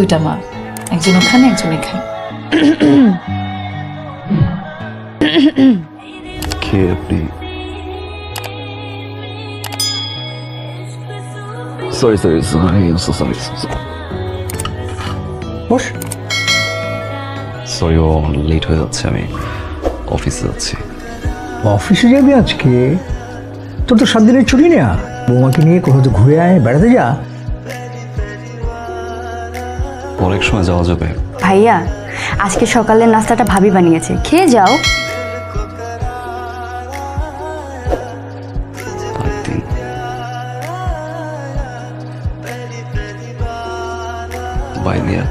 দুইটা মা। একজন ওখানে একজন এখানে। কে আপনি? Sorry sorry sorry sorry boss. Sorry ও লেট হয়ে যাচ্ছে আমি অফিসে যাচ্ছি। অফিসে যাবি আজকে? তোর তো সাত দিনের ছুটি নেয়া। বৌমাকে নিয়ে কোথাও তো ঘুরে আয় বেড়াতে যা। অনেক সময় যাওয়া যাবে। ভাইয়া আজকে সকালের নাস্তাটা ভাবি বানিয়েছে। খেয়ে যাও। বাই দিয়া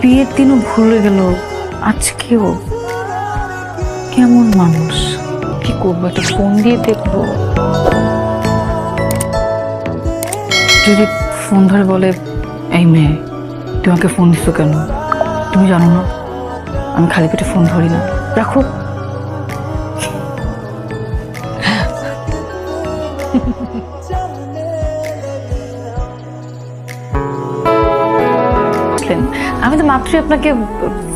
বিয়ের দিনও ভুলে গেল। আজকেও কেমন মানুষ? কি করব? একটা ফোন দিয়ে দেখব। যদি ফোন ধরে বলে এই মেয়ে তুই আমাকে ফোন দিচ্ছ কেন? তুমি জানো না আমি খালি পেটে ফোন ধরি না। রাখো। বুঝলেন? আমি তো মাত্রই আপনাকে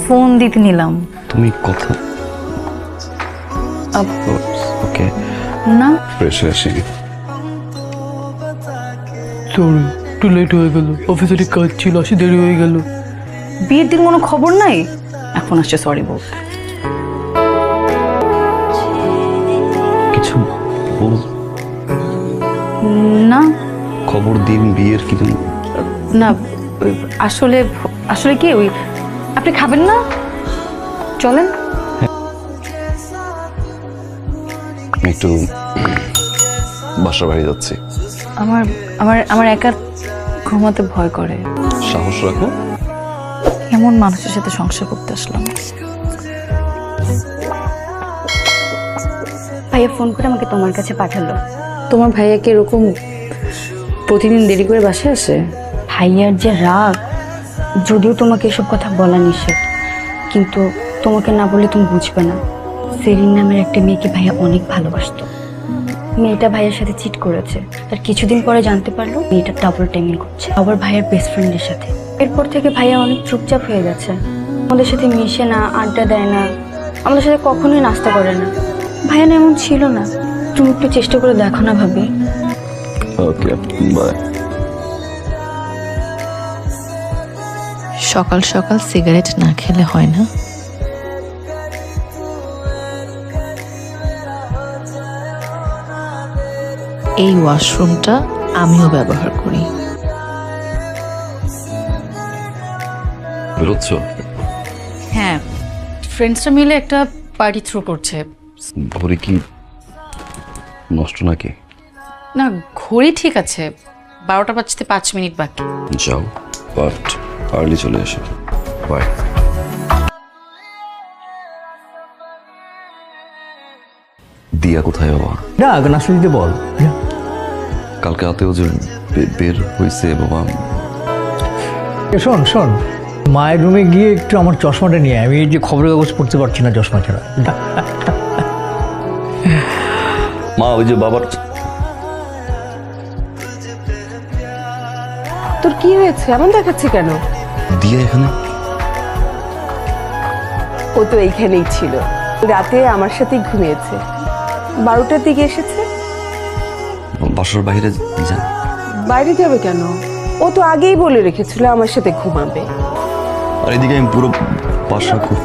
ফোন দিতে নিলাম। তুমি কথা আপ- ওকে। না। ফ্রেশ হয়ে আসি। সরি একটু লেট হয়ে গেল। অফিসে অনেক কাজ ছিল আসি দেরি হয়ে গেল। বিয়ের দিন কোনো খবর নাই? এখন আসছে সরি বলতে কিছু বল না। খবর দিন বিয়ের কি তুমি না ওই আসলে আসলে কি ওই আপনি খাবেন না? চলেন। আমি একটু বাসা বাড়ি যাচ্ছি। আমার আমার আমার একা ঘুমাতে ভয় করে। সাহস রাখো। এমন মানুষের সাথে সংসার করতে আসলাম। ভাইয়া ফোন করে আমাকে তোমার কাছে পাঠালো। তোমার ভাইয়া কি এরকম প্রতিদিন দেরি করে বাসায় আসে? ভাইয়ার যে রাগ যদিও তোমাকে এসব কথা বলা নিষেধ কিন্তু তোমাকে না বলে তুমি বুঝবে না। সেরিন নামের একটা মেয়েকে ভাইয়া অনেক ভালোবাসতো। মেয়েটা ভাইয়ের সাথে চিট করেছে। তার কিছুদিন পরে জানতে পারল মেয়েটা ডাবল টাইমিং করছে। আবার ভাইয়ের বেস্ট ফ্রেন্ডের সাথে। এরপর থেকে ভাইয়া অনেক চুপচাপ হয়ে গেছে। আমাদের সাথে মিশে না আড্ডা দেয় না। আমাদের সাথে কখনোই নাস্তা করে না। ভাইয়া না এমন ছিল না। তুমি একটু চেষ্টা করে দেখো না ভাবি। ওকে বাই সকাল সকাল সিগারেট না খেলে হয় না। এই ওয়াশরুমটা আমিও ব্যবহার করি। বেরোচ্ছ? হ্যাঁ ফ্রেন্ডসরা মিলে একটা পার্টি থ্রো করছে। ঘড়ি কি নষ্ট নাকি? না ঘড়ি ঠিক আছে বারোটা বাজতে পাঁচ মিনিট বাকি। যাও বাট আর্লি চলে এসো। বাই দিয়া কোথায় বাবা? না নাস্তা দিতে বল। যা। কালকে রাতেও যে বের হয়েছে বাবা শোন শোন। মায়ের রুমে গিয়ে একটু আমার চশমাটা নিয়ে আমি এই যে খবরের কাগজ পড়তে পারছি না চশমা ছাড়া। মা ওই যে বাবার তোর কি হয়েছে? এমন দেখাচ্ছে কেন? দিয়া এখানে। ও তো এইখানেই ছিল। রাতে আমার সাথেই ঘুমিয়েছে। বারোটার দিকে এসেছে? বাসার বাইরে যায় বাইরে যাবে কেন? ও তো আগেই বলে রেখেছিল আমার সাথে ঘুমাবে। আর এদিকে আমি পুরো বাসা খুব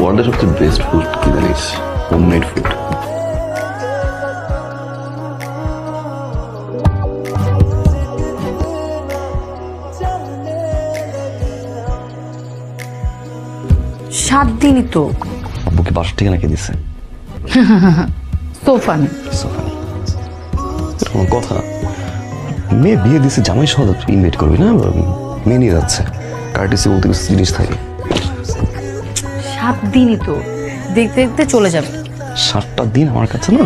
ওয়ার্ল্ডের সবচেয়ে বেস্ট ফুড কি জানিস হোমমেড ফুড সাত দিনই তো। আব্বুকে বাসা ঠিকানা কে দিছে? সোফান সোফানি এটা কোনো কথা মেয়ে বিয়ে দিছে জামাই সহ ইনভাইট করবি না? মেয়ে নিয়ে যাচ্ছে। কার্টিসি বলতে কিছু জিনিস থাকে। সাত দিনই তো। দেখতে দেখতে চলে যাবে। সাতটা দিন আমার কাছে না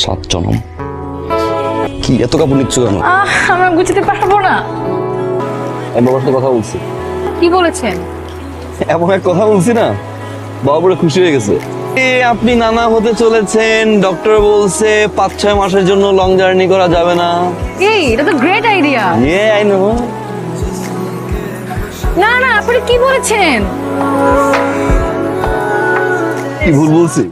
সাত জনম। কি এত কাপড় নিচ্ছ কেন? আমরা গুছাতে পারব না। আমি বাবার সাথে কথা বলছি। কি বলেছেন? এমন এক কথা বলছি না বাবুরা খুশি হয়ে গেছে। আপনি নানা হতে চলেছেন ডক্টর বলছে পাঁচ ছয় মাসের জন্য লং জার্নি করা যাবে না। এই এটা তো গ্রেট আইডিয়া ইয়ে আই নো না না আপনি কি বলেছেন? কি ভুল বলছি?